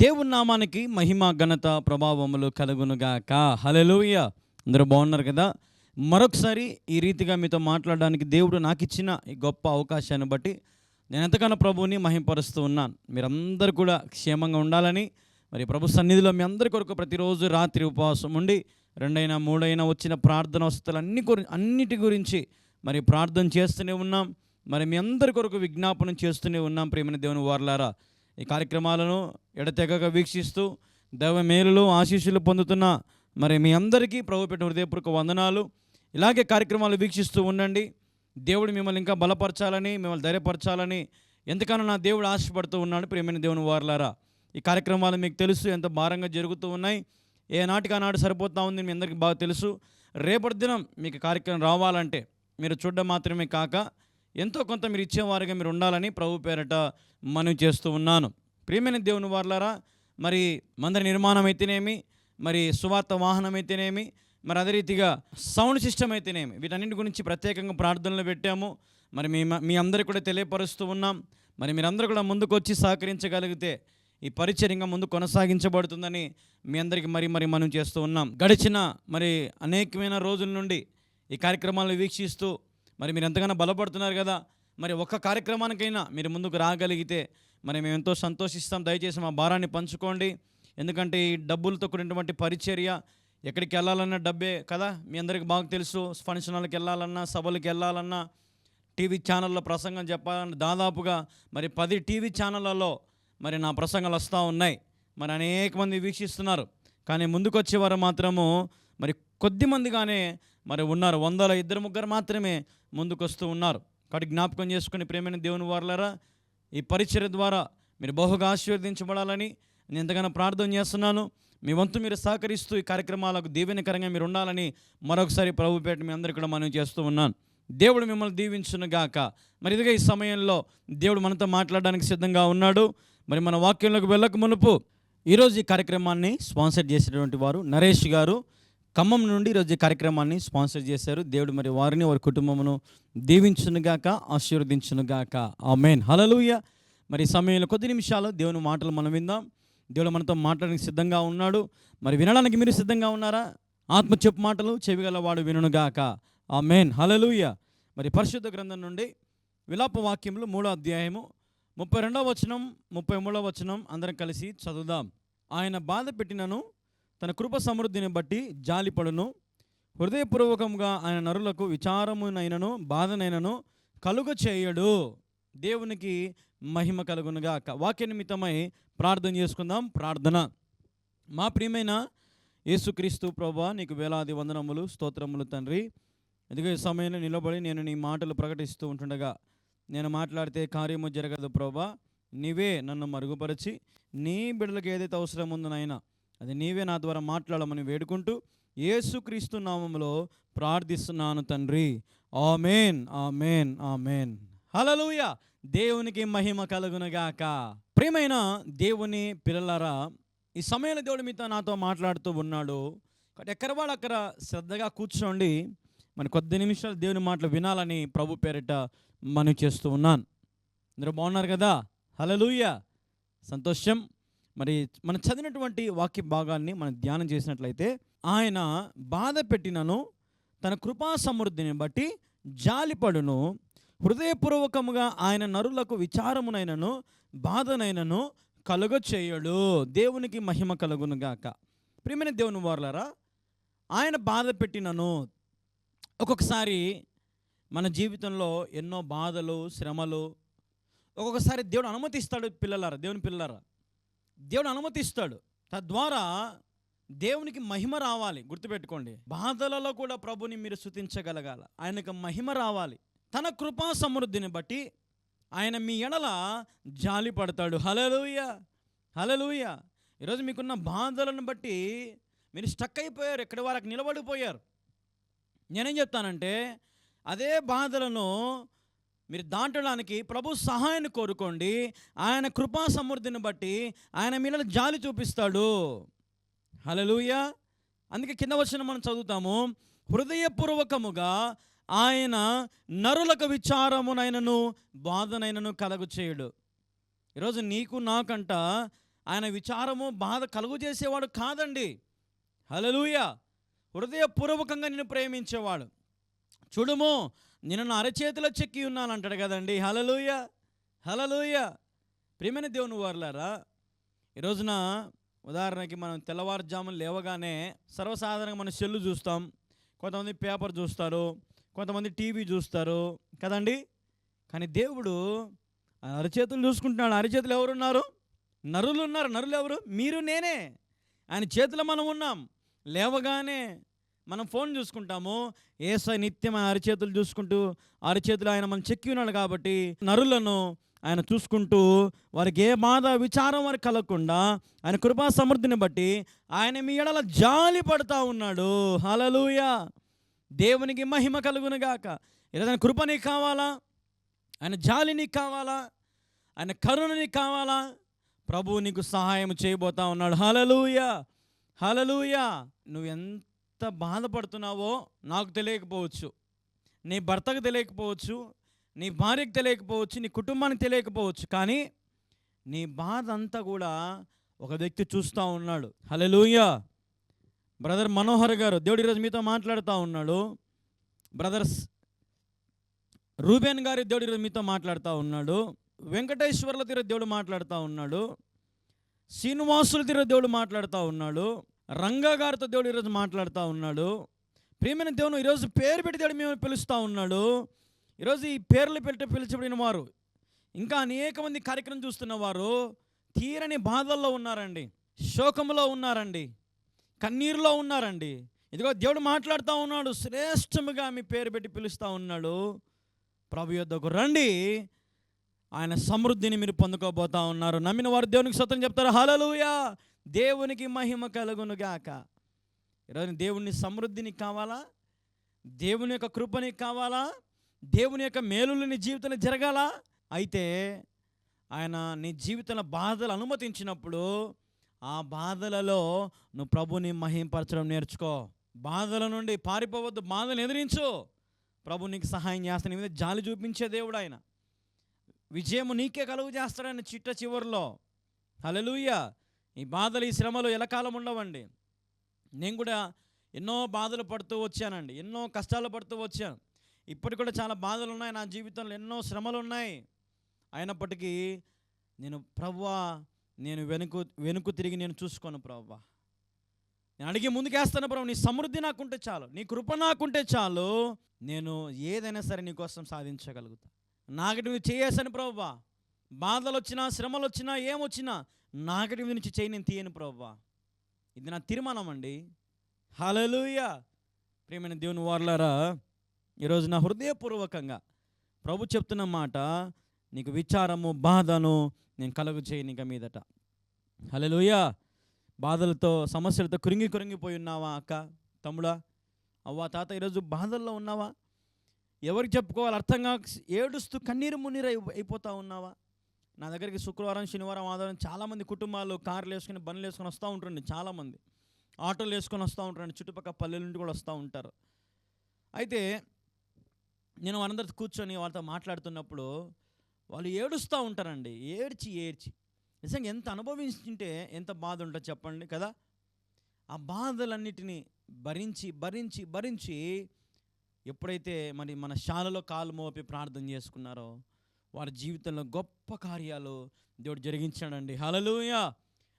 దేవుని నామానికి మహిమ ఘనత ప్రభావములు కలుగునుగాక. హల్లెలూయ. అందరూ బాగున్నారు కదా? మరొకసారి ఈ రీతిగా మీతో మాట్లాడడానికి దేవుడు నాకు ఇచ్చిన ఈ గొప్ప అవకాశాన్ని బట్టి నేను ఎంతగానో ప్రభువుని మహింపరుస్తూ ఉన్నాను. మీరందరూ కూడా క్షేమంగా ఉండాలని మరి ప్రభు సన్నిధిలో మీ అందరి కొరకు ప్రతిరోజు రాత్రి ఉపవాసం ఉండి రెండైనా మూడైనా వచ్చిన ప్రార్థన వస్తువులు అన్ని గురి అన్నిటి గురించి మరి ప్రార్థన చేస్తూనే ఉన్నాం. మరి మీ అందరి కొరకు విజ్ఞాపనం చేస్తూనే ఉన్నాం ప్రేమైన దేవుని వార్లారా. ఈ కార్యక్రమాలను ఎడతెగక వీక్షిస్తూ దైవ మేలులు ఆశీస్సులు పొందుతున్న మరి మీ అందరికీ ప్రభు పెట్టిన హృదయపూర్వక వందనాలు. ఇలాగే కార్యక్రమాలు వీక్షిస్తూ ఉండండి. దేవుడు మిమ్మల్ని ఇంకా బలపరచాలని మిమ్మల్ని ధైర్యపరచాలని ఎంతకన్నా నా దేవుడు ఆశపడుతూ ఉన్నాడు. ప్రేమైన దేవుని వారలారా ఈ కార్యక్రమాలు మీకు తెలుసు ఎంత భారంగా జరుగుతూ ఉన్నాయి. ఏ నాటికి ఆనాడు సరిపోతా ఉంది మీ అందరికీ బాగా తెలుసు. రేపటి దినం మీకు కార్యక్రమం రావాలంటే మీరు చూడడం మాత్రమే కాక ఎంతో కొంత మీరు ఇచ్చేవారుగా మీరు ఉండాలని ప్రభు పేరట మనవి చేస్తూ ఉన్నాను. ప్రియమైన దేవుని వార్లారా మరి మందిర నిర్మాణం అయితేనేమి మరి సువార్త వాహనం అయితేనేమి మరి అదే రీతిగా సౌండ్ సిస్టమ్ అయితేనేమి వీటన్నిటి గురించి ప్రత్యేకంగా ప్రార్థనలు పెట్టాము. మరి మీ మీ అందరికీ కూడా తెలియపరుస్తూ ఉన్నాం. మరి మీరందరూ కూడా ముందుకు వచ్చి సహకరించగలిగితే ఈ పరిచర్యంగా ముందు కొనసాగించబడుతుందని మీ అందరికీ మరి మరి మనం చేస్తూ ఉన్నాం. గడిచిన మరి అనేకమైన రోజుల నుండి ఈ కార్యక్రమాలను వీక్షిస్తూ మరి మీరు ఎంతగానో బలపడుతున్నారు కదా మరి ఒక్క కార్యక్రమానికైనా మీరు ముందుకు రాగలిగితే మరి మేము ఎంతో సంతోషిస్తాం. దయచేసి మా భారాన్ని పంచుకోండి. ఎందుకంటే ఈ డబ్బులతో కూడినటువంటి పరిచర్య ఎక్కడికి వెళ్ళాలన్నా డబ్బే కదా మీ అందరికీ బాగా తెలుసు. ఫంక్షన్లకు వెళ్ళాలన్నా సభలకు వెళ్ళాలన్నా టీవీ ఛానల్లో ప్రసంగం చెప్పాలని దాదాపుగా మరి పది టీవీ ఛానళ్ళలో మరి నా ప్రసంగాలు వస్తూ ఉన్నాయి. మరి అనేక మంది వీక్షిస్తున్నారు. కానీ ముందుకొచ్చేవారు మాత్రము మరి కొద్ది మందిగానే మరి ఉన్నారు. వందల ఇద్దరు ముగ్గురు మాత్రమే ముందుకొస్తూ ఉన్నారు. కాబట్టి జ్ఞాపకం చేసుకుని ప్రేమైన దేవుని వారులరా ఈ పరిచర్య ద్వారా మీరు బహుగా ఆశీర్వదించబడాలని నేను ఎంతగానో ప్రార్థన చేస్తున్నాను. మీ వంతు మీరు సహకరిస్తూ ఈ కార్యక్రమాలకు దీవెనకరంగా మీరు ఉండాలని మరొకసారి ప్రభుపేట మీ అందరికీ కూడా మనం చేస్తూ ఉన్నాను. దేవుడు మిమ్మల్ని దీవించును గాక. మరి ఇదిగా ఈ సమయంలో దేవుడు మనతో మాట్లాడడానికి సిద్ధంగా ఉన్నాడు. మరి మన వాక్యంలోకి వెళ్ళక మునుపు ఈరోజు ఈ కార్యక్రమాన్ని స్పాన్సర్ చేసినటువంటి వారు నరేష్ గారు. ఖమ్మం నుండి ఈరోజు కార్యక్రమాన్ని స్పాన్సర్ చేశారు. దేవుడు మరి వారిని వారి కుటుంబమును దీవించునుగాక ఆశీర్వదించునుగాక ఆ మెయిన్ హలలుయ మరి సమయంలో కొద్ది నిమిషాలు దేవుని మాటలు మనం విందాం. దేవుడు మనతో మాట్లాడడానికి సిద్ధంగా ఉన్నాడు. మరి వినడానికి మీరు సిద్ధంగా ఉన్నారా? ఆత్మ చెప్పు మాటలు చెవిగలవాడు వినుగాక ఆ మెయిన్ హలలుయ మరి పరిశుద్ధ గ్రంథం నుండి విలాప వాక్యములు మూడో అధ్యాయము ముప్పై రెండవ వచనం ముప్పై మూడవ వచనం అందరం కలిసి చదువుదాం. ఆయన బాధ పెట్టినను తన కృప సమృద్ధిని బట్టి జాలిపడును. హృదయపూర్వకంగా ఆయన నరులకు విచారమునైనను బాధనైనను కలుగ చేయడు. దేవునికి మహిమ కలుగునుగాక. వాక్య నిమిత్తమై ప్రార్థన చేసుకుందాం. ప్రార్థన. మా ప్రియమైన యేసుక్రీస్తు ప్రభా నీకు వేలాది వందనములు స్తోత్రములు తండ్రి. ఎందుకంటే సమయంలో నిలబడి నేను నీ మాటలు ప్రకటిస్తూ ఉంటుండగా నేను మాట్లాడితే కార్యము జరగదు ప్రభా. నీవే నన్ను మరుగుపరిచి నీ బిడ్డలకు ఏదైతే అవసరం ఉందో నాయనా అది నీవే నా ద్వారా మాట్లాడమని వేడుకుంటూ ఏసుక్రీస్తు నామంలో ప్రార్థిస్తున్నాను తండ్రి. Amen amen amen. హలలుయ దేవునికి మహిమ కలుగునగాక. ప్రియమైన దేవుని పిల్లలారా ఈ సమయంలో దేవుడు మీతో నాతో మాట్లాడుతూ ఉన్నాడు. ఎక్కడ వాడు అక్కడ శ్రద్ధగా కూర్చోండి. మరి కొద్ది నిమిషాలు దేవుని మాటలు వినాలని ప్రభు పేరిట మనం చేస్తూ ఉన్నాను. అందరూ బాగున్నారు కదా? హలలుయ సంతోషం. మరి మనం చదివినటువంటి వాక్య భాగాన్ని మనం ధ్యానం చేసినట్లయితే ఆయన బాధ పెట్టినను తన కృపా సమృద్ధిని బట్టి జాలిపడును హృదయపూర్వకముగా ఆయన నరులకు విచారమునైనను బాధనైనను కలుగ చేయడు దేవునికి మహిమ కలుగును గాక ప్రియమైన దేవుని వారులరా ఆయన బాధ పెట్టినను ఒక్కొక్కసారి మన జీవితంలో ఎన్నో బాధలు శ్రమలు ఒక్కొక్కసారి దేవుడు అనుమతిస్తాడు పిల్లలారా దేవుని పిల్లలారా. దేవుడు అనుమతిస్తాడు. తద్వారా దేవునికి మహిమ రావాలి. గుర్తుపెట్టుకోండి. బాధలలో కూడా ప్రభుని మీరు స్థుతించగలగాల. ఆయనకు మహిమ రావాలి. తన కృపా సమృద్ధిని బట్టి ఆయన మీ ఎడల జాలి పడతాడు. హలలుయ హలలుయ ఈరోజు మీకున్న బాధలను బట్టి మీరు స్టక్ అయిపోయారు. ఎక్కడి వరకు నిలబడిపోయారు. నేనేం చెప్తానంటే అదే బాధలను మీరు దాటడానికి ప్రభు సహాయాన్ని కోరుకోండి. ఆయన కృపా సమృద్ధిని బట్టి ఆయన మీద జాలి చూపిస్తాడు. హలలుయ అందుకే కింద వచ్చిన మనం చదువుతాము. హృదయపూర్వకముగా ఆయన నరులకు విచారమునైనను బాధనైనను కలుగు చేయడు. ఈరోజు నీకు నాకంట ఆయన విచారము బాధ కలుగు చేసేవాడు కాదండి. హలలుయ హృదయపూర్వకంగా నిన్ను ప్రేమించేవాడు. చూడుము నేను నా అరచేతిలో చెక్కి ఉన్నాను అంటాడు కదండి. హలలుయ హలలుయ ప్రియమైన దేవుని వారులారా ఈరోజున ఉదాహరణకి మనం తెల్లవారుజామున లేవగానే సర్వసాధారణంగా మనం సెల్లు చూస్తాం. కొంతమంది పేపర్ చూస్తారు కొంతమంది టీవీ చూస్తారు కదండి. కానీ దేవుడు ఆ అరచేతులు చూసుకుంటున్నాడు. అరచేతులు ఎవరున్నారు? నరులు ఉన్నారు నరులు ఎవరు మీరు నేనే. ఆయన చేతిలో మనం ఉన్నాం. లేవగానే మనం ఫోన్ చూసుకుంటాము ఏసై నిత్యం ఆయన అరిచేతులు చూసుకుంటూ అరిచేతులు ఆయన మనం చెక్కి ఉన్నాడు కాబట్టి నరులను ఆయన చూసుకుంటూ వారికి ఏ బాధ విచారం వారికి కలగకుండా ఆయన కృపా సమృద్ధిని బట్టి ఆయన మీ ఎడల జాలి పడుతూ ఉన్నాడు. హలలుయ దేవునికి మహిమ కలుగునుగాక. ఏదైనా కృప నీకు కావాలా? ఆయన జాలి నీకు కావాలా? ఆయన కరుణ నీకు కావాలా? ప్రభువు నీకు సహాయం చేయబోతా ఉన్నాడు. హలలుయ హలలుయ నువ్వు ఎంత ఎంత బాధపడుతున్నావో నాకు తెలియకపోవచ్చు. నీ భర్తకు తెలియకపోవచ్చు నీ భార్యకు తెలియకపోవచ్చు నీ కుటుంబానికి తెలియకపోవచ్చు కానీ నీ బాధ అంతా కూడా ఒక వ్యక్తి చూస్తూ ఉన్నాడు. హలలుయ బ్రదర్ మనోహర్ గారు దేవుడి ఈరోజు మీతో మాట్లాడుతూ ఉన్నాడు. బ్రదర్స్ రూబేన్ గారి దేవుడు ఈరోజు మీతో మాట్లాడుతూ ఉన్నాడు. వెంకటేశ్వర్ల తీరు దేవుడు మాట్లాడుతూ ఉన్నాడు. శ్రీనివాసుల తీర దేవుడు మాట్లాడుతూ ఉన్నాడు. రంగా గారితో దేవుడు ఈరోజు మాట్లాడుతూ ఉన్నాడు. ప్రియమైన దేవుని ఈరోజు పేరు పెట్టి దేవుడు మేము పిలుస్తూ ఉన్నాడు. ఈరోజు ఈ పేర్లు పెట్టి పిలిచబడిన వారు ఇంకా అనేక మంది కార్యక్రమం చూస్తున్న వారు తీరని బాధల్లో ఉన్నారండి. శోకంలో ఉన్నారండి. కన్నీరులో ఉన్నారండి. ఇదిగో దేవుడు మాట్లాడుతూ ఉన్నాడు. శ్రేష్టముగా మీ పేరు పెట్టి పిలుస్తూ ఉన్నాడు. ప్రభు యొద్దకు రండి. ఆయన సమృద్ధిని మీరు పొందుకోబోతా ఉన్నారు. నమ్మిన వారు దేవునికి సొంతం చెప్తారు. హలలుయా దేవునికి మహిమ కలుగును గాక. ఈరోజు దేవుని సమృద్ధిని కావాలా? దేవుని యొక్క కృపని కావాలా? దేవుని యొక్క మేలులు నీ జీవితంలో జరగాల? అయితే ఆయన నీ జీవితంలో బాధలు అనుమతించినప్పుడు ఆ బాధలలో నువ్వు ప్రభుని మహింపరచడం నేర్చుకో. బాధల నుండి పారిపోవద్దు బాధలు ఎదిరించు. ప్రభు నీకు సహాయం చేస్తాను మీద జాలి చూపించే దేవుడు ఆయన. విజయము నీకే కలుగు చేస్తాడని చిట్ట చివరిలో. హలలుయ్యా ఈ బాధలు ఈ శ్రమలు ఎలకాలం ఉండవండి? నేను కూడా ఎన్నో బాధలు పడుతూ వచ్చానండి. ఎన్నో కష్టాలు పడుతూ వచ్చాను. ఇప్పటికి కూడా చాలా బాధలు ఉన్నాయి. నా జీవితంలో ఎన్నో శ్రమలు ఉన్నాయి. అయినప్పటికీ నేను ప్రవ్వా నేను వెనుకు వెనుకు తిరిగి నేను చూసుకోను ప్రవ్వా. నేను అడిగి ముందుకేస్తాను ప్రభు నీ సమృద్ధి నాకుంటే చాలు నీ కృప నాకుంటే చాలు నేను ఏదైనా సరే నీ కోసం సాధించగలుగుతా. నాకటి నువ్వు చేయేసాను ప్రభువా బాధలు వచ్చినా శ్రమలు వచ్చినా ఏమొచ్చినా నాకటి మీద నుంచి చేయి నేను తీయను ప్రభా ఇది నా తీర్మానం అండి హలలుయ ప్రియమైన దేవుని వార్లరా ఈరోజు నా హృదయపూర్వకంగా ప్రభు చెప్తున్న మాట నీకు విచారము బాధను నేను కలుగు చేయను ఇక మీదట. హలలుయ బాధలతో సమస్యలతో కురింగి కురింగిపోయి ఉన్నావా అక్క తమ్ముడా? అవ్వా తాత ఈరోజు బాధల్లో ఉన్నావా? ఎవరికి చెప్పుకోవాలి? అర్థం కాక ఏడుస్తూ కన్నీరు మున్నీరు అయిపోతా ఉన్నావా? నా దగ్గరికి శుక్రవారం శనివారం ఆదివారం చాలామంది కుటుంబాలు కార్లు వేసుకుని బండ్లు వేసుకొని వస్తూ ఉంటారండి చాలామంది. ఆటోలు వేసుకొని వస్తూ ఉంటారండి చుట్టుపక్కల పల్లెల నుండి కూడా వస్తూ ఉంటారు. అయితే నేను వాళ్ళందరితో కూర్చొని వాళ్ళతో మాట్లాడుతున్నప్పుడు వాళ్ళు ఏడుస్తూ ఉంటారండి. ఏడ్చి ఏడ్చి. నిజంగా ఎంత అనుభవించుంటే ఎంత బాధ ఉంటుంది చెప్పండి కదా. ఆ బాధలన్నిటినీ భరించి భరించి భరించి ఎప్పుడైతే మరి మన శాలలో కాలు మోపి ప్రార్థన చేసుకున్నారో వారి జీవితంలో గొప్ప కార్యాలు దేవుడు జరిగించాడండి. హలలుయ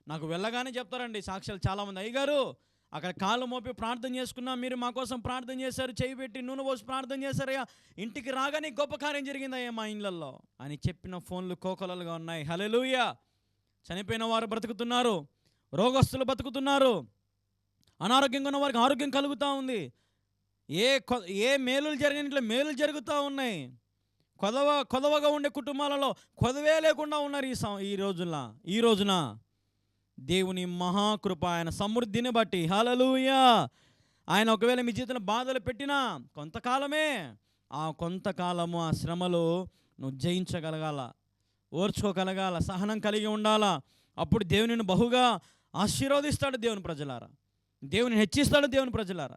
నాకు వెళ్ళగానే చెప్తారండి సాక్ష్యాలు చాలామంది. అయ్యగారు అక్కడ కాళ్ళు మోపి ప్రార్థన చేసుకున్నా మీరు మా కోసం ప్రార్థన చేశారు చేయి పెట్టి నూనె పోసి ప్రార్థన చేశారయ్యా ఇంటికి రాగానే గొప్ప కార్యం జరిగిందయ్యా మా ఇళ్ళల్లో. అని చెప్పిన ఫోన్లు కోకొలలుగా ఉన్నాయి. హలలుయ చనిపోయిన వారు బ్రతుకుతున్నారు రోగస్తులు బతుకుతున్నారు అనారోగ్యంగా ఉన్న వారికి ఆరోగ్యం కలుగుతూ ఉంది. ఏ కొ- ఏ మేలులు జరిగిన ఇంట్లో మేలులు జరుగుతూ ఉన్నాయి. కొదవ కొదవగా ఉండే కుటుంబాలలో కొదవే లేకుండా ఉన్నారు ఈ సం ఈ రోజున ఈ రోజున. దేవుని మహాకృప ఆయన సమృద్ధిని బట్టి. హలలుయా ఆయన ఒకవేళ మీ జీవితంలో బాధలు పెట్టినా కొంతకాలమే ఆ కొంతకాలము ఆ శ్రమలు నువ్వు జయించగలగాల ఓర్చుకోగలగాల సహనం కలిగి ఉండాలా. అప్పుడు దేవునిని బహుగా ఆశీర్వదిస్తాడు దేవుని ప్రజలారా. దేవుని హెచ్చిస్తాడు దేవుని ప్రజలారా.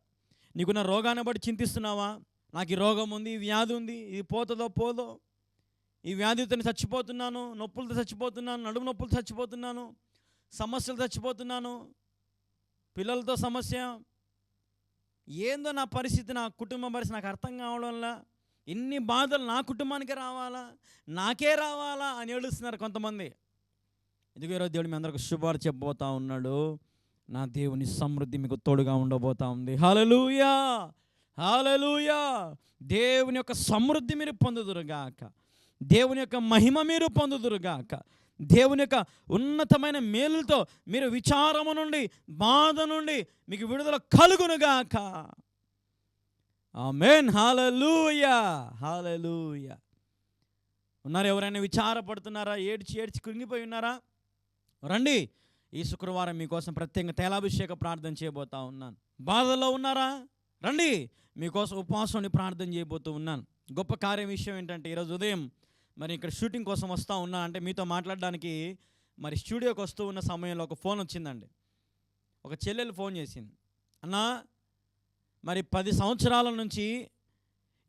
నీకున్న రోగాన్ని బట్టి చింతిస్తున్నావా? నాకు ఈ రోగం ఉంది ఈ వ్యాధి ఉంది ఇది పోతుందో పోదో. ఈ వ్యాధితో చచ్చిపోతున్నాను నొప్పులతో చచ్చిపోతున్నాను నడుము నొప్పులతో చచ్చిపోతున్నాను సమస్యలు చచ్చిపోతున్నాను పిల్లలతో సమస్య. ఏందో నా పరిస్థితి నా కుటుంబ పరిస్థితి నాకు అర్థం కావడం ఇన్ని ఎన్ని బాధలు నా కుటుంబానికి రావాలా నాకే రావాలా అని ఏడుస్తున్నారు కొంతమంది. ఎందుకు ఈరోజు దేవుడు మీ అందరికి శుభాలు చెప్పబోతా ఉన్నాడు. నా దేవుని సమృద్ధి మీకు తోడుగా ఉండబోతా ఉంది. హలలుయా హలలుయా దేవుని యొక్క సమృద్ధి మీరు పొందుదురుగాక. దేవుని యొక్క మహిమ మీరు పొందుదురుగాక. దేవుని యొక్క ఉన్నతమైన మేలుతో మీరు విచారము నుండి బాధ నుండి మీకు విడుదల కలుగునుగాక. ఆమెన్. హాలూయా హాలూయా ఉన్నారు ఎవరైనా విచారపడుతున్నారా? ఏడ్చి ఏడ్చి కృంగిపోయి ఉన్నారా? రండి. ఈ శుక్రవారం మీకోసం ప్రత్యేక తైలాభిషేక ప్రార్థన చేయబోతా ఉన్నాను. బాధలో ఉన్నారా? రండి మీకోసం ఉపవాసం ప్రార్థన చేయబోతూ ఉన్నాను. గొప్ప కార్యం విషయం ఏంటంటే ఈరోజు ఉదయం మరి ఇక్కడ షూటింగ్ కోసం వస్తూ ఉన్నా అంటే మీతో మాట్లాడడానికి మరి స్టూడియోకి వస్తూ ఉన్న సమయంలో ఒక ఫోన్ వచ్చిందండి. ఒక చెల్లెలు ఫోన్ చేసింది. అన్నా మరి పది సంవత్సరాల నుంచి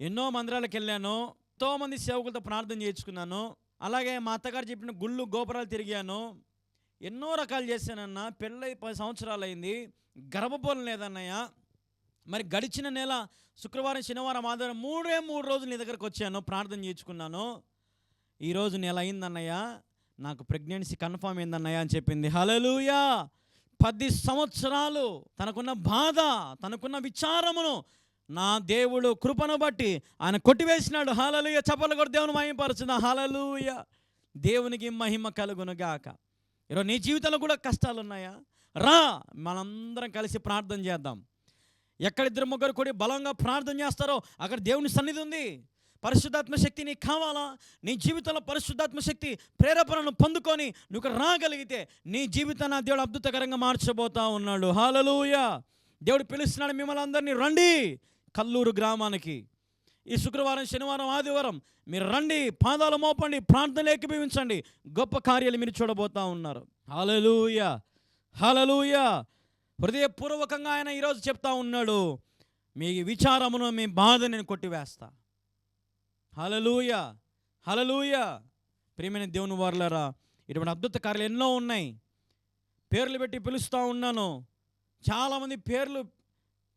ఎన్నో మందిరాలకు వెళ్ళాను ఎంతోమంది సేవకులతో ప్రార్థన చేయించుకున్నాను అలాగే మా అత్తగారు చెప్పిన గుళ్ళు గోపురాలు తిరిగాను ఎన్నో రకాలు చేశానన్న పెళ్ళై పది సంవత్సరాలు అయింది గర్భపోలం లేదన్నయ్య మరి గడిచిన నెల శుక్రవారం శనివారం ఆదివారం మూడే మూడు రోజులు నీ దగ్గరకు వచ్చాను ప్రార్థన చేయించుకున్నాను. ఈరోజు నెల అయిందన్నయ్య నాకు ప్రెగ్నెన్సీ కన్ఫామ్ అయిందన్నయ్య అని చెప్పింది. హలలుయా పది సంవత్సరాలు తనకున్న బాధ తనకున్న విచారమును నా దేవుడు కృపను బట్టి ఆయన కొట్టివేసినాడు. హాలలుయ చప్పలు కూడా దేవుని మహిమపరుచున్న హాలలుయ దేవునికి మహిమ కలుగునుగాక ఈరోజు నీ జీవితంలో కూడా కష్టాలు ఉన్నాయా రా! మనందరం కలిసి ప్రార్థన చేద్దాం. ఎక్కడ ఇద్దరు ముగ్గురు కూడి బలంగా ప్రార్థన చేస్తారో అక్కడ దేవుని సన్నిధి ఉంది. పరిశుద్ధాత్మ శక్తి నీకు కావాలా? నీ జీవితంలో పరిశుద్ధాత్మ శక్తి ప్రేరేపణను పొందుకొని నువ్వు రాగలిగితే నీ జీవితాన్ని దేవుడు అద్భుతకరంగా మార్చబోతా ఉన్నాడు. హాలలుయ దేవుడు పిలుస్తున్నాడు మిమ్మల్ని అందరినీ రండి కల్లూరు గ్రామానికి. ఈ శుక్రవారం శనివారం ఆదివారం మీరు రండి పాదాలు మోపండి ప్రార్థనలు ఏకీభవించండి. గొప్ప కార్యాలు మీరు చూడబోతా ఉన్నారు. హలలుయ హలలుయ హృదయపూర్వకంగా ఆయన ఈరోజు చెప్తా ఉన్నాడు మీ విచారమును మీ బాధ నేను కొట్టివేస్తా. హలలూయ హలలూయ ప్రియమైన దేవుని వారులరా ఇటువంటి అద్భుత కార్యాలు ఎన్నో ఉన్నాయి. పేర్లు పెట్టి పిలుస్తూ ఉన్నాను. చాలామంది పేర్లు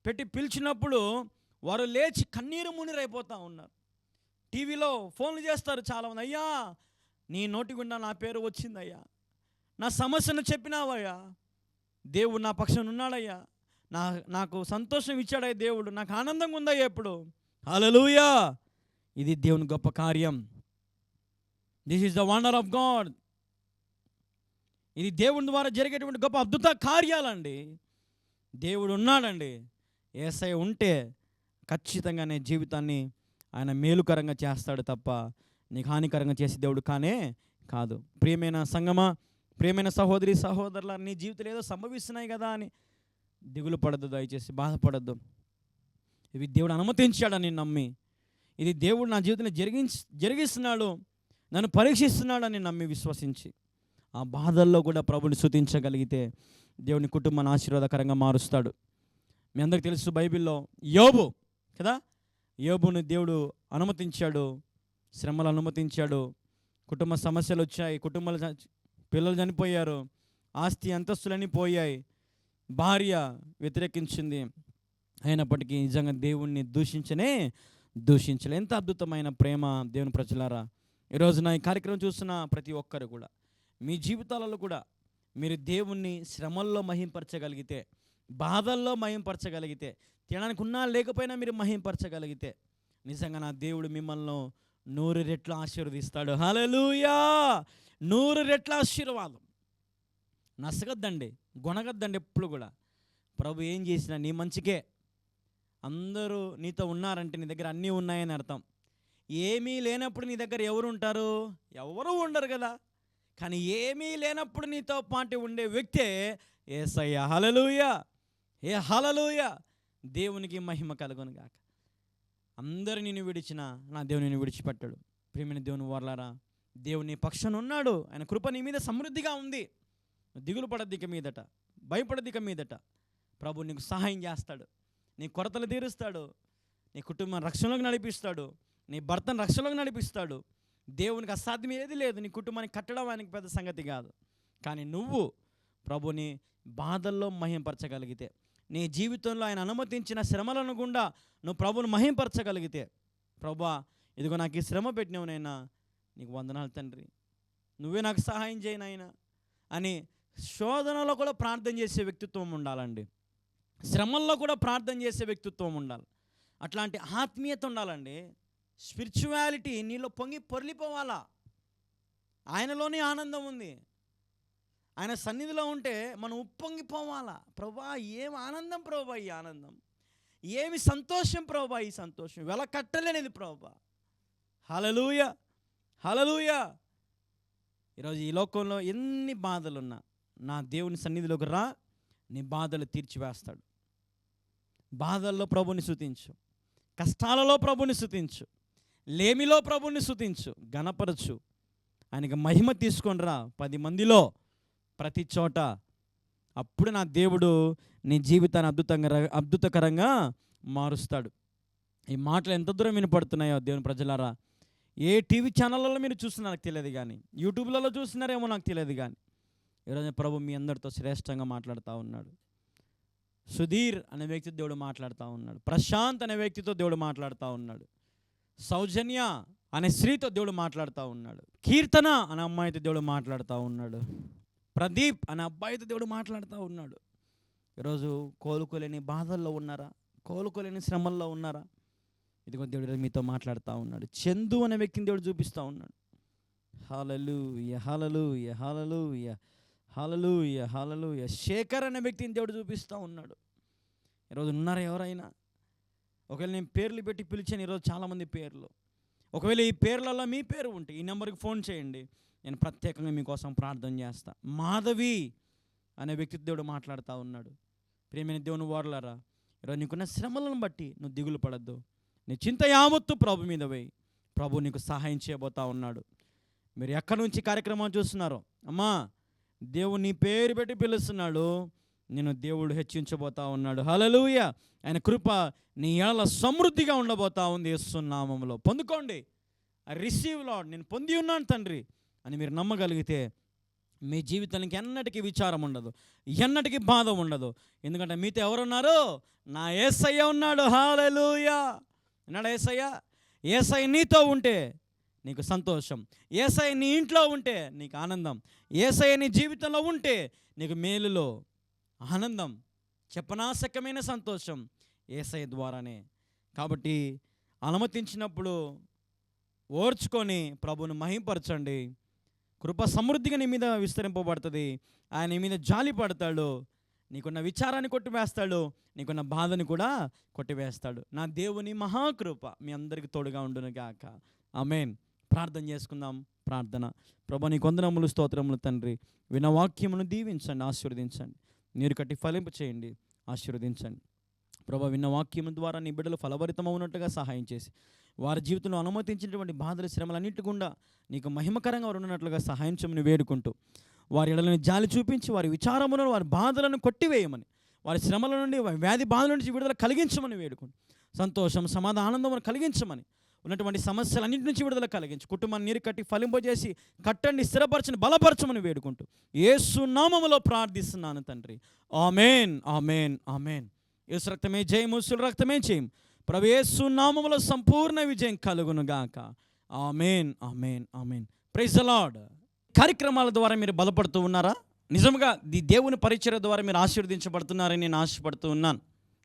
పెట్టి పిలిచినప్పుడు వారు లేచి కన్నీరు మునిరైపోతూ ఉన్నారు. టీవీలో ఫోన్లు చేస్తారు చాలామంది అయ్యా నీ నోటి గుండా నా పేరు వచ్చిందయ్యా. నా సమస్యను చెప్పినావయ్యా. దేవుడు నా పక్షాన ఉన్నాడయ్యా. నా నాకు సంతోషం ఇచ్చాడయ్యా దేవుడు. నాకు ఆనందంగా ఉందయ్యా ఎప్పుడు. హలలుయా ఇది దేవుని గొప్ప కార్యం. This is the wonder of God ఇది దేవుని ద్వారా జరిగేటువంటి గొప్ప అద్భుత కార్యాలండి. దేవుడు ఉన్నాడండి. ఏసై ఉంటే ఖచ్చితంగా నీ జీవితాన్ని ఆయన మేలుకరంగా చేస్తాడు తప్ప నీకు హానికరంగా చేసే దేవుడు కానే కాదు. ప్రియమైన సంగమా ప్రియమైన సహోదరి సహోదరుల నీ జీవితంలో ఏదో సంభవిస్తున్నాయి కదా అని దిగులు పడద్దు దయచేసి బాధపడద్దు. ఇవి దేవుడు అనుమతించాడని నమ్మి. ఇది దేవుడు నా జీవితంలో జరిగి జరిగిస్తున్నాడు నన్ను పరీక్షిస్తున్నాడని నమ్మి విశ్వసించి. ఆ బాధల్లో కూడా ప్రభుని శుతించగలిగితే దేవుని కుటుంబాన్ని ఆశీర్వాదకరంగా మారుస్తాడు. మీ అందరికి తెలుసు బైబిల్లో యోబు కదా? యోబుని దేవుడు అనుమతించాడు శ్రమలు అనుమతించాడు కుటుంబ సమస్యలు వచ్చాయి కుటుంబాలు పిల్లలు చనిపోయారు ఆస్తి అంతస్తులన్నీ పోయాయి. భార్య వ్యతిరేకించింది. అయినప్పటికీ నిజంగా దేవుణ్ణి దూషించనే దూషించలే. ఎంత అద్భుతమైన ప్రేమ దేవుని ప్రజలారా. ఈరోజు నా ఈ కార్యక్రమం చూస్తున్న ప్రతి ఒక్కరు కూడా మీ జీవితాలలో కూడా మీరు దేవుణ్ణి శ్రమల్లో మహింపరచగలిగితే బాధల్లో మహింపరచగలిగితే తినడానికి ఉన్నా లేకపోయినా మీరు మహింపరచగలిగితే నిజంగా నా దేవుడు మిమ్మల్ని నూరు రెట్లు ఆశీర్వదిస్తాడు. హల్లెలూయా! నూరు రెట్ల ఆశీర్వాదం. నసగద్దండి గొనగద్దండి ఎప్పుడు కూడా. ప్రభు ఏం చేసినా నీ మంచికే. అందరూ నీతో ఉన్నారంటే నీ దగ్గర అన్నీ ఉన్నాయని అర్థం. ఏమీ లేనప్పుడు నీ దగ్గర ఎవరు ఉంటారు ఎవరు ఉండరు కదా. కానీ ఏమీ లేనప్పుడు నీతో పాటు ఉండే వ్యక్తే ఏసయ్య. హలలుయ ఏ హలలుయ దేవునికి మహిమ కలుగును గాక. అందరు నిన్ను విడిచిన నా దేవుని విడిచిపెట్టాడు. ప్రేమిని దేవుని వర్లారా దేవుని పక్షాన ఉన్నాడు. ఆయన కృప నీ మీద సమృద్ధిగా ఉంది. దిగులు పడద్దిక మీదట భయపడదిక మీదట. ప్రభు నీకు సహాయం చేస్తాడు. నీ కొరతలు తీరుస్తాడు. నీ కుటుంబం రక్షణలోకి నడిపిస్తాడు. నీ భర్తను రక్షణలోకి నడిపిస్తాడు. దేవునికి అసాధ్యం ఏది లేదు. నీ కుటుంబాన్ని కట్టడం ఆయనకి పెద్ద సంగతి కాదు. కానీ నువ్వు ప్రభుని బాధల్లో మహింపరచగలిగితే నీ జీవితంలో ఆయన అనుమతించిన శ్రమలను గుండా నువ్వు ప్రభుని మహింపరచగలిగితే ప్రభా ఇదిగో నాకు ఈ శ్రమ పెట్టినవునైనా నీకు వందనాలు తండ్రి. నువ్వే నాకు సహాయం చేయనైనా అని శోధనలో కూడా ప్రార్థన చేసే వ్యక్తిత్వం ఉండాలండి. శ్రమల్లో కూడా ప్రార్థన చేసే వ్యక్తిత్వం ఉండాలి. అట్లాంటి ఆత్మీయత ఉండాలండి. స్పిరిచువాలిటీ నీలో పొంగి పొరలిపోవాలా? ఆయనలోనే ఆనందం ఉంది. ఆయన సన్నిధిలో ఉంటే మనం ఉప్పొంగిపోవాలా? ప్రభా ఏం ఆనందం ప్రభా ఈ ఆనందం? ఏమి సంతోషం ప్రభా ఈ సంతోషం? వెల కట్టలేనిది ప్రభా. హలలుయా హలలుయ ఈరోజు ఈ లోకంలో ఎన్ని బాధలున్నా నా దేవుని సన్నిధిలోకి రా నీ బాధలు తీర్చివేస్తాడు. బాధల్లో ప్రభుని శుతించు కష్టాలలో ప్రభుని శుతించు లేమిలో ప్రభుని శుతించు గణపరచు. ఆయనకి మహిమ తీసుకొని రా. పది మందిలో ప్రతి చోట అప్పుడు నా దేవుడు నీ జీవితాన్ని అద్భుతంగా అద్భుతకరంగా మారుస్తాడు. ఈ మాటలు ఎంత దూరం వినపడుతున్నాయో దేవుని ప్రజలారా ఏ టీవీ ఛానళ్ళలో మీరు చూస్తున్నారు? నాకు తెలియదు కానీ. యూట్యూబ్లలో చూస్తున్నారేమో నాకు తెలియదు కానీ. ఈరోజు ప్రభు మీ అందరితో శ్రేష్టంగా మాట్లాడుతూ ఉన్నాడు. సుధీర్ అనే వ్యక్తి దేవుడు మాట్లాడుతూ ఉన్నాడు. ప్రశాంత్ అనే వ్యక్తితో దేవుడు మాట్లాడుతూ ఉన్నాడు. సౌజన్య అనే స్త్రీతో దేవుడు మాట్లాడుతూ ఉన్నాడు. కీర్తన అనే అమ్మాయితో దేవుడు మాట్లాడుతూ ఉన్నాడు. ప్రదీప్ అనే అబ్బాయితో దేవుడు మాట్లాడుతూ ఉన్నాడు. ఈరోజు కోలుకోలేని బాధల్లో ఉన్నారా? కోలుకోలేని శ్రమల్లో ఉన్నారా? ఇదిగో దేవుడు మీతో మాట్లాడుతూ ఉన్నాడు. చందు అనే వ్యక్తిని దేవుడు చూపిస్తూ ఉన్నాడు. హాలలు యహాలలు యహాలలు హాలలు యహాలలు శేఖర్ అనే వ్యక్తిని దేవుడు చూపిస్తూ ఉన్నాడు. ఈరోజు ఉన్నారా ఎవరైనా? ఒకవేళ నేను పేర్లు పెట్టి పిలిచాను ఈరోజు చాలామంది పేర్లు. ఒకవేళ ఈ పేర్లలో మీ పేరు ఉంటే ఈ నెంబర్కి ఫోన్ చేయండి. నేను ప్రత్యేకంగా మీకోసం ప్రార్థన చేస్తా. మాధవి అనే వ్యక్తి దేవుడు మాట్లాడుతూ ఉన్నాడు. ప్రేమైన దేవుని వాడలారా ఈరోజు నీకున్న శ్రమలను బట్టి నువ్వు దిగులు పడద్దు. నీ చింత యావత్తు ప్రభు మీద వేయి. ప్రభు నీకు సహాయం చేయబోతా ఉన్నాడు. మీరు ఎక్కడి నుంచి కార్యక్రమం చూస్తున్నారో? అమ్మా దేవుడు నీ పేరు పెట్టి పిలుస్తున్నాడు. నేను దేవుడు హెచ్చించబోతా ఉన్నాడు. హలలుయ ఆయన కృప నీ ఏళ్ళ సమృద్ధిగా ఉండబోతా ఉంది యేసునామంలో. పొందుకోండి. రిసీవ్ లాడ్ నేను పొంది ఉన్నాను తండ్రి అని మీరు నమ్మగలిగితే మీ జీవితానికి ఎన్నటికీ విచారం ఉండదు. ఎన్నటికీ బాధ ఉండదు. ఎందుకంటే మీతో ఎవరున్నారు? నా ఏసయ్య ఉన్నాడు. హాలలుయా ఉన్నాడా ఏసయ్య? ఏసై నీతో ఉంటే నీకు సంతోషం. ఏసై నీ ఇంట్లో ఉంటే నీకు ఆనందం. ఏసై నీ జీవితంలో ఉంటే నీకు మేలులో ఆనందం. చెప్పనాశకమైన సంతోషం ఏసై ద్వారానే. కాబట్టి అనుమతించినప్పుడు ఓర్చుకొని ప్రభును మహింపరచండి. కృప సమృద్ధిగా నీ మీద విస్తరింపబడుతుంది. ఆయన మీద జాలి పడతాడు. నీకున్న విచారాన్ని కొట్టివేస్తాడు నీకున్న బాధని కూడా కొట్టివేస్తాడు. నా దేవుని మహాకృప మీ అందరికి తోడుగా ఉండును గాక. ఆమెన్. ప్రార్థన చేసుకుందాం ప్రార్థన. ప్రభా నీ కొందనములు స్తోత్రములు తండ్రి. విన వాక్యమును దీవించండి ఆశీర్వదించండి. నీరు కట్టి ఫలింపు చేయండి ఆశీర్వదించండి. ప్రభా విన్న వాక్యం ద్వారా నీ బిడ్డలు ఫలభరితమవునట్టుగా సహాయం చేసి వారి జీవితంలో అనుమతించినటువంటి బాధలు శ్రమలన్నిటి గుండా నీకు మహిమకరంగా ఉన్నట్లుగా సహాయం చేయమని వేడుకుంటూ వారి ఇళ్ళని జాలి చూపించి వారి విచారములను వారి బాధలను కొట్టివేయమని వారి శ్రమల నుండి వారి వ్యాధి బాధల నుంచి విడుదల కలిగించమని వేడుకొని సంతోషం సమాధానం ఆనందం కలిగించమని ఉన్నటువంటి సమస్యలన్నింటి నుంచి విడుదల కలిగించి. కుటుంబాన్ని నీరు కట్టి ఫలింపజేసి కట్టండి స్థిరపరచని బలపరచమని వేడుకుంటూ. యేసు నామములో ప్రార్థిస్తున్నాను తండ్రి. Amen amen amen. యేసు రక్తమే జయం ముసులు రక్తమే జయం ప్రభు నామములో సంపూర్ణ విజయం కలుగును గాక amen amen amen. Praise Lord. కార్యక్రమాల ద్వారా మీరు బలపడుతూ ఉన్నారా? నిజంగా ఈ దేవుని పరిచయ ద్వారా మీరు ఆశీర్వదించబడుతున్నారని నేను ఆశపడుతూ ఉన్నాను.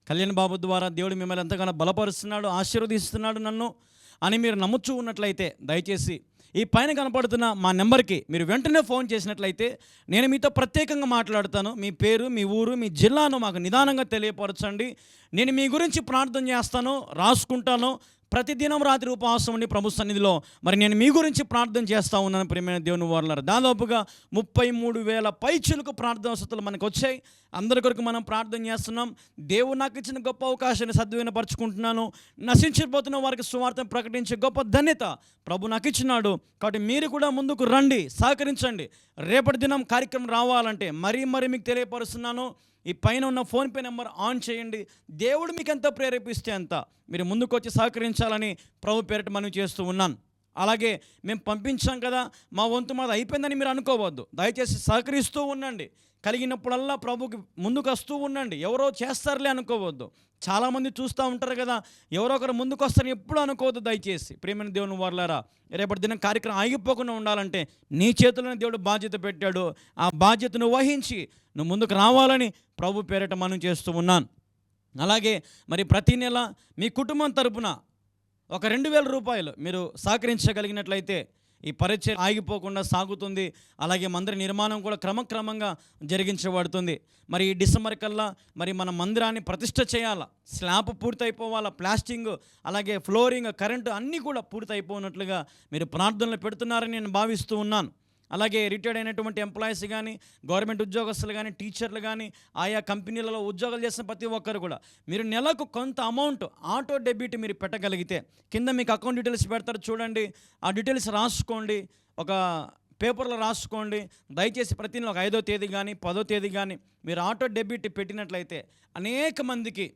కళ్యాణ్ బాబు ద్వారా దేవుడు మిమ్మల్ని ఎంతగానో బలపరుస్తున్నాడు ఆశీర్వదిస్తున్నాడు నన్ను అని మీరు నమ్ముచూ ఉన్నట్లయితే దయచేసి ఈ పైన కనపడుతున్న మా నెంబర్కి మీరు వెంటనే ఫోన్ చేసినట్లయితే నేను మీతో ప్రత్యేకంగా మాట్లాడతాను. మీ పేరు మీ ఊరు మీ జిల్లాను మాకు నిదానంగా తెలియపరచండి. నేను మీ గురించి ప్రార్థన చేస్తాను రాసుకుంటాను. ప్రతిదినం రాత్రి ఉపవాసం ఉండి ప్రభు సన్నిధిలో మరి నేను మీ గురించి ప్రార్థన చేస్తూ ఉన్నాను ప్రియమైన దేవుని వారులారు. దాదాపుగా ముప్పై మూడు వేల పైచులకు ప్రార్థన వసతులు మనకు వచ్చాయి అందరి కొరకు మనం ప్రార్థన చేస్తున్నాం. దేవుడు నాకు ఇచ్చిన గొప్ప అవకాశాన్ని సద్వినపరచుకుంటున్నాను నశించిపోతున్న వారికి సువార్తను ప్రకటించే గొప్ప ధన్యత ప్రభు నాకు ఇచ్చినాడు. కాబట్టి మీరు కూడా ముందుకు రండి సహకరించండి. రేపటి దినం కార్యక్రమం రావాలంటే మరీ మరీ మీకు తెలియపరుస్తున్నాను. ఈ పైన ఉన్న ఫోన్పే నెంబర్ ఆన్ చేయండి. దేవుడు మీకు ఎంత ప్రేరేపిస్తే అంత. మీరు ముందుకు వచ్చి సహకరించాలని ప్రభు పేరిట మనం చేస్తూ ఉన్నాను. అలాగే మేము పంపించాం కదా మా వంతు మాది అయిపోయిందని మీరు అనుకోవద్దు. దయచేసి సహకరిస్తూ ఉండండి. కలిగినప్పుడల్లా ప్రభుకి ముందుకు వస్తూ ఉండండి. ఎవరో చేస్తారులే అనుకోవద్దు. చాలామంది చూస్తూ ఉంటారు కదా ఎవరో ఒకరు ముందుకు వస్తారని ఎప్పుడు అనుకోవద్దు దయచేసి. ప్రేమైన దేవుని వర్లారా రేపటి దినం కార్యక్రమం ఆగిపోకుండా ఉండాలంటే నీ చేతులను దేవుడు బాధ్యత పెట్టాడు. ఆ బాధ్యతను వహించి నువ్వు ముందుకు రావాలని ప్రభు పేరిట మనం చేస్తూ ఉన్నాను. అలాగే మరి ప్రతి నెల మీ కుటుంబం తరపున ఒక రెండు వేల రూపాయలు మీరు సహకరించగలిగినట్లయితే ఈ పరిచయం ఆగిపోకుండా సాగుతుంది. అలాగే మందిర నిర్మాణం కూడా క్రమక్రమంగా జరిగించబడుతుంది. మరి ఈ డిసెంబర్ కల్లా మరి మన మందిరాన్ని ప్రతిష్ట చేయాలా? స్లాబ్ పూర్తయిపోవాలా? ప్లాస్టింగ్ అలాగే ఫ్లోరింగ్ కరెంటు అన్నీ కూడా పూర్తయిపోయినట్లుగా మీరు ప్రార్థనలు పెడుతున్నారని నేను భావిస్తూ ఉన్నాను. అలాగే రిటైర్డ్ అయినటువంటి ఎంప్లాయీస్ కానీ గవర్నమెంట్ ఉద్యోగస్తులు కానీ టీచర్లు కానీ ఆయా కంపెనీలలో ఉద్యోగాలు చేసిన ప్రతి ఒక్కరు కూడా మీరు నెలకు కొంత అమౌంట్ ఆటో డెబిట్ మీరు పెట్టగలిగితే కింద మీకు అకౌంట్ డీటెయిల్స్ పెడతారు చూడండి ఆ డీటెయిల్స్ రాసుకోండి ఒక పేపర్లో రాసుకోండి దయచేసి ప్రతి నెల ఒక ఐదో తేదీ కానీ పదో తేదీ కానీ మీరు ఆటో డెబిట్ పెట్టినట్లయితే అనేక మందికి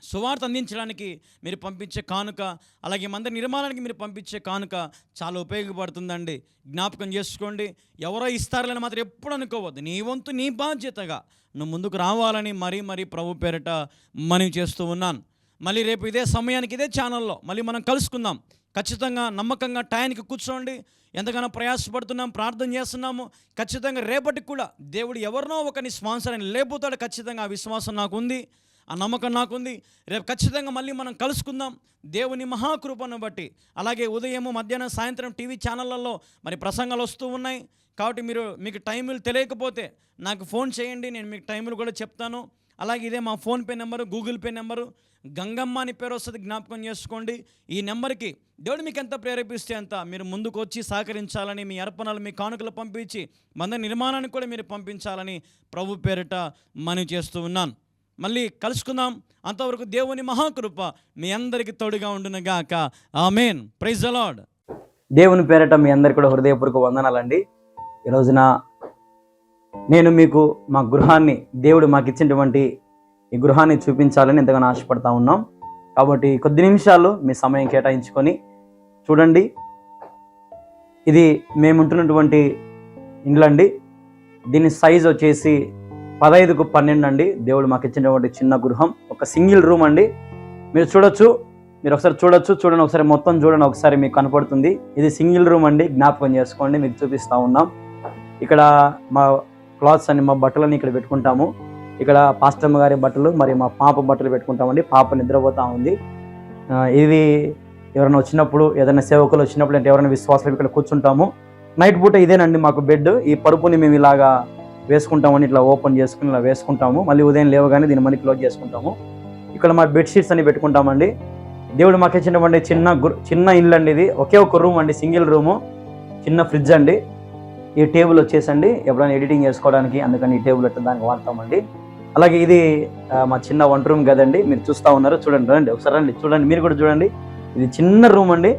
సువార్త అందించడానికి మీరు పంపించే కానుక అలాగే మందిర నిర్మాణానికి మీరు పంపించే కానుక చాలా ఉపయోగపడుతుందండి. జ్ఞాపకం చేసుకోండి. ఎవరో ఇస్తారులని మాత్రం ఎప్పుడు అనుకోవద్దు. నీ వంతు నీ బాధ్యతగా నువ్వు ముందుకు రావాలని మరీ మరీ ప్రభు పేరిట మనవి చేస్తూ ఉన్నాను. మళ్ళీ రేపు ఇదే సమయానికి ఇదే ఛానల్లో మళ్ళీ మనం కలుసుకుందాం. ఖచ్చితంగా నమ్మకంగా టయానికి కూర్చోండి. ఎంతగానో ప్రయాసపడుతున్నాం ప్రార్థన చేస్తున్నాము. ఖచ్చితంగా రేపటికి కూడా దేవుడు ఎవరినో ఒకరిని స్పాన్సర్ అని లేకపోతాడు ఖచ్చితంగా ఆ విశ్వాసం నాకు ఉంది. ఆ నమ్మకం నాకుంది. రేపు ఖచ్చితంగా మళ్ళీ మనం కలుసుకుందాం. దేవుని మహాకృపను బట్టి. అలాగే ఉదయము మధ్యాహ్నం సాయంత్రం టీవీ ఛానళ్ళల్లో మరి ప్రసంగాలు వస్తూ ఉన్నాయి. కాబట్టి మీరు మీకు టైములు తెలియకపోతే నాకు ఫోన్ చేయండి. నేను మీకు టైములు కూడా చెప్తాను. అలాగే ఇదే మా PhonePe number Google Pay number. Gangamma అని పేరు వస్తుంది జ్ఞాపకం చేసుకోండి. ఈ నెంబర్కి దేవుడు మీకు ఎంత ప్రేరేపిస్తే అంత మీరు ముందుకు వచ్చి సహకరించాలని మీ అర్పణలు మీ కానుకలు పంపించి మంద నిర్మాణానికి కూడా మీరు పంపించాలని ప్రభు పేరిట మనవి చేస్తూ ఉన్నాను. మళ్ళీ కలుసుకుందాం. అంతవరకు దేవుని మహాకృప మీ అందరికీ తోడుగా ఉండునుగాక ఆమెన్. ప్రైజ్ అలాడ్ దేవుని పేరట మీ అందరికి కూడా హృదయపూర్వక వందనాలండి. ఈ రోజున నేను మీకు మా గృహాన్ని దేవుడు మాకు ఇచ్చినటువంటి ఈ గృహాన్ని చూపించాలని ఎంతగానో ఆశపడతా ఉన్నాం. కాబట్టి కొద్ది నిమిషాలు మీ సమయం కేటాయించుకొని చూడండి. ఇది మేము ఉంటున్నటువంటి దీని సైజ్ వచ్చేసి పదహైదుకు పన్నెండు అండి. దేవుడు మాకు ఇచ్చినటువంటి చిన్న గృహం. ఒక సింగిల్ రూమ్ అండి. మీరు చూడొచ్చు మీరు ఒకసారి చూడొచ్చు చూడండి ఒకసారి మొత్తం చూడండి ఒకసారి మీకు కనపడుతుంది. ఇది సింగిల్ రూమ్ అండి. జ్ఞాపకం చేసుకోండి మీకు చూపిస్తూ ఉన్నాం. ఇక్కడ మా క్లాత్స్ అని మా బట్టలని ఇక్కడ పెట్టుకుంటాము. ఇక్కడ పాస్టమ్మ గారి బట్టలు మరి మా పాప బట్టలు పెట్టుకుంటామండి. పాప నిద్రపోతూ ఉంది. ఇది ఎవరైనా వచ్చినప్పుడు ఏదైనా సేవకులు వచ్చినప్పుడు అంటే ఎవరైనా విశ్వాసాలు ఇక్కడ కూర్చుంటాము. నైట్ పూట ఇదేనండి మాకు బెడ్. ఈ పరుపుని మేము ఇలాగా వేసుకుంటామని ఇట్లా ఓపెన్ చేసుకుని ఇలా వేసుకుంటాము. మళ్ళీ ఉదయం లేవగానే దీన్ని మళ్ళీ క్లోజ్ చేసుకుంటాము. ఇక్కడ మా బెడ్షీట్స్ అని పెట్టుకుంటామండి. దేవుడు మాకు ఇచ్చినటువంటి చిన్న చిన్న ఇల్లు అండి ఇది. ఒకే ఒక రూమ్ అండి సింగిల్ రూము. చిన్న ఫ్రిడ్జ్ అండి. ఈ టేబుల్ వచ్చేసండి. ఎప్పుడైనా ఎడిటింగ్ చేసుకోవడానికి అందుకని ఈ టేబుల్ అట్లా దానికి వాడతామండి. అలాగే ఇది మా చిన్న వన్ రూమ్ కదండి. మీరు చూస్తూ ఉన్నారు చూడండి రండి. ఒకసారి రండి. చూడండి మీరు కూడా చూడండి. ఇది చిన్న రూమ్ అండి.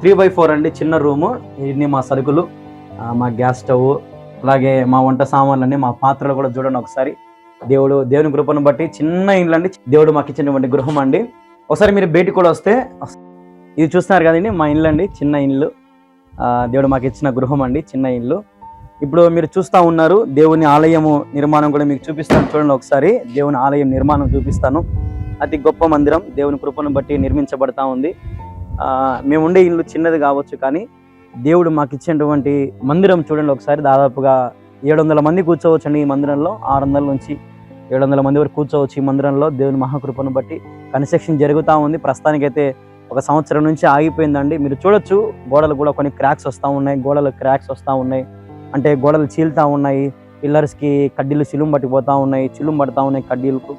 త్రీ బై ఫోర్ అండి చిన్న రూము. ఇన్ని మా సరుకులు మా గ్యాస్ స్టవ్ అలాగే మా వంట సామాన్లన్నీ మా పాత్రలు కూడా చూడండి ఒకసారి. దేవుడు దేవుని కృపను బట్టి చిన్న ఇండ్లు అండి దేవుడు మాకు ఇచ్చినటువంటి గృహం అండి. ఒకసారి మీరు బయటికి కూడా వస్తే ఇది చూస్తున్నారు కదండి మా ఇల్లు అండి చిన్న ఇల్లు దేవుడు మాకు ఇచ్చిన గృహం అండి చిన్న ఇల్లు ఇప్పుడు మీరు చూస్తూ ఉన్నారు దేవుని ఆలయము నిర్మాణం కూడా మీకు చూపిస్తాను. చూడండి ఒకసారి దేవుని ఆలయం నిర్మాణం చూపిస్తాను. అతి గొప్ప మందిరం దేవుని కృపను బట్టి నిర్మించబడతా ఉంది. మేము ఉండే ఇల్లు చిన్నది కావచ్చు కానీ దేవుడు మాకు ఇచ్చినటువంటి మందిరం చూడండి ఒకసారి. దాదాపుగా ఏడు వందల మంది కూర్చోవచ్చండి ఈ మందిరంలో. ఆరు వందల నుంచి ఏడు వందల మంది వరకు కూర్చోవచ్చు ఈ మందిరంలో. దేవుని మహాకృపను బట్టి కన్స్ట్రక్షన్ జరుగుతూ ఉంది. ప్రస్తుతానికైతే ఒక సంవత్సరం నుంచి ఆగిపోయిందండి. మీరు చూడొచ్చు గోడలు కూడా కొన్ని క్రాక్స్ వస్తూ ఉన్నాయి. గోడలు క్రాక్స్ వస్తూ ఉన్నాయి. అంటే గోడలు చీలుతూ ఉన్నాయి. పిల్లర్స్కి కడ్డీలు చిలుం పట్టిపోతూ ఉన్నాయి. చిలుం పడతా ఉన్నాయి కడ్డీలకు.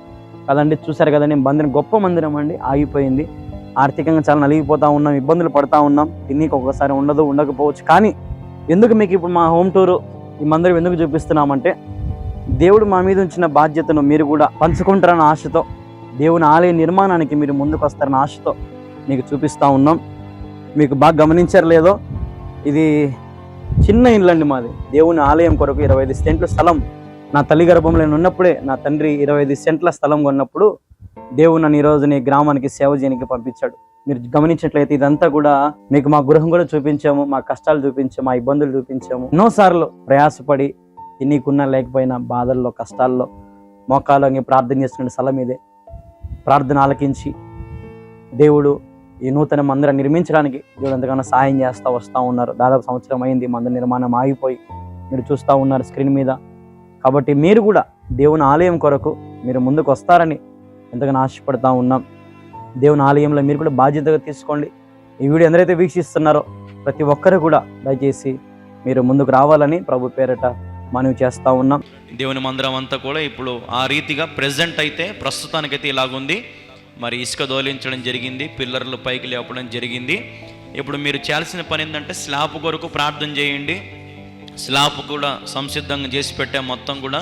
కదండి చూసారు కదండి మందిరం గొప్ప మందిరం అండి. ఆగిపోయింది. ఆర్థికంగా చాలా నలిగిపోతూ ఉన్నాం ఇబ్బందులు పడతా ఉన్నాం. తిన్నీకి ఒక్కొక్కసారి ఉండదు ఉండకపోవచ్చు. కానీ ఎందుకు మీకు ఇప్పుడు మా హోమ్ టూరు ఈ మందిరం ఎందుకు చూపిస్తున్నామంటే దేవుడు మా మీద ఉంచిన బాధ్యతను మీరు కూడా పంచుకుంటారన్న ఆశతో దేవుని ఆలయ నిర్మాణానికి మీరు ముందుకు వస్తారన్న ఆశతో మీకు చూపిస్తూ ఉన్నాం. మీకు బాగా గమనించరలేదో ఇది చిన్న ఇల్లు అండి మాది. దేవుని ఆలయం కొరకు ఇరవై ఐదు సెంట్ల స్థలం. నా తల్లి గర్భంలో నేను ఉన్నప్పుడే నా తండ్రి ఇరవై ఐదు సెంట్ల స్థలం కొన్నప్పుడు దేవుడు నన్ను ఈరోజు నీ గ్రామానికి సేవ చేయడానికి పంపించాడు. మీరు గమనించినట్లయితే ఇదంతా కూడా మీకు మా గృహం కూడా చూపించాము మా కష్టాలు చూపించాము మా ఇబ్బందులు చూపించాము. ఎన్నోసార్లు ప్రయాసపడి నీకున్నా లేకపోయినా బాధల్లో కష్టాల్లో మోకాలు ప్రార్థన చేస్తున్న స్థలం ఇదే. ప్రార్థన ఆలకించి దేవుడు ఈ నూతన మందిరం నిర్మించడానికి దేవుడు ఎంతగానో సాయం చేస్తూ వస్తూ ఉన్నారు. దాదాపు సంవత్సరం అయింది మందిర నిర్మాణం ఆగిపోయి మీరు చూస్తూ ఉన్నారు స్క్రీన్ మీద. కాబట్టి మీరు కూడా దేవుని ఆలయం కొరకు మీరు ముందుకు వస్తారని ఎంతగానో ఆశపడతా ఉన్నాం. దేవుని ఆలయంలో మీరు కూడా బాధ్యతగా తీసుకోండి. ఈ వీడియో ఎందరైతే వీక్షిస్తున్నారో ప్రతి ఒక్కరు కూడా దయచేసి మీరు ముందుకు రావాలని ప్రభు పేరట మనవి చేస్తూ ఉన్నాం. దేవుని మందిరం అంతా కూడా ఇప్పుడు ఆ రీతిగా ప్రెజెంట్ అయితే ప్రస్తుతానికైతే ఇలాగుంది. మరి ఇసుక దోలించడం జరిగింది పిల్లర్లు పైకి లేపడం జరిగింది. ఇప్పుడు మీరు చేయాల్సిన పని ఏంటంటే స్లాబ్ కొరకు ప్రార్థన చేయండి. స్లాబ్ కూడా సంసిద్ధంగా చేసి పెట్టే మొత్తం కూడా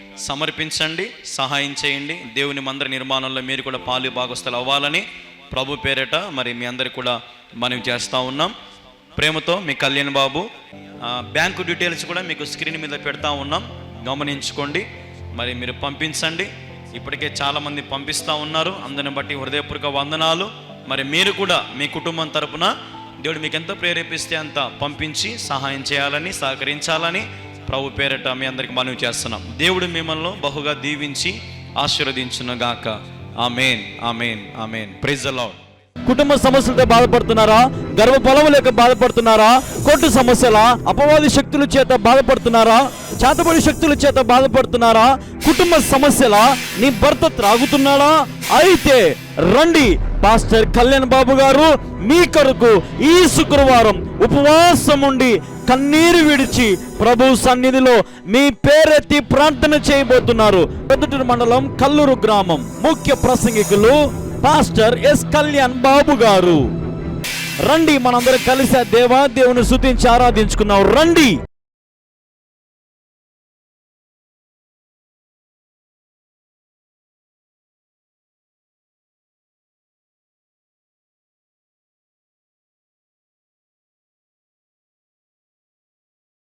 సమర్పించండి సహాయం చేయండి. దేవుని మందిర నిర్మాణంలో మీరు కూడా పాలు భాగస్థలు అవ్వాలని ప్రభు పేరట మరి మీ అందరికి కూడా మనవి చేస్తూ ఉన్నాం. ప్రేమతో మీ కళ్యాణ్ బాబు బ్యాంకు డీటెయిల్స్ కూడా మీకు స్క్రీన్ మీద పెడతా ఉన్నాం. గమనించుకోండి. మరి మీరు పంపించండి. ఇప్పటికే చాలామంది పంపిస్తూ ఉన్నారు. అందరిని బట్టి హృదయపూర్వక వందనాలు. మరి మీరు కూడా మీ కుటుంబం తరపున దేవుడు మీకు ఎంత ప్రేరేపిస్తే అంత పంపించి సహాయం చేయాలని సహకరించాలని ప్రభు పేరట మీ అందరికి మనవి చేస్తున్నాం. దేవుడు మిమ్మల్ని బహుగా దీవించి ఆశీర్వదించునుగాక ఆమెన్ ఆమెన్ ఆమెన్. ప్రైజ్ అలాడ్ కుటుంబ సమస్యలతో బాధపడుతున్నారా? గర్భఫలం లేక బాధపడుతున్నారా? కోర్టు సమస్యల అపవాది శక్తుల చేత బాధపడుతున్నారా? చేతబడి శక్తుల చేత బాధపడుతున్నారా? కుటుంబ సమస్యల నీ భర్త త్రాగుతున్నాడా? అయితే రండి పాస్టర్ కళ్యాణ్ బాబు గారు మీ కొరకు ఈ శుక్రవారం ఉపవాసం ఉండి కన్నీరు విడిచి ప్రభు సన్నిధిలో మీ పేరెత్తి ప్రార్థన చేయబోతున్నారు. పెద్దటూరు మండలం కల్లూరు గ్రామం. ముఖ్య ప్రసంగికులు పాస్టర్ ఎస్ కళ్యాణ్ బాబు గారు. రండి మనందరం కలిసి దేవా దేవుని శుతించి ఆరాధించుకున్నాం రండి.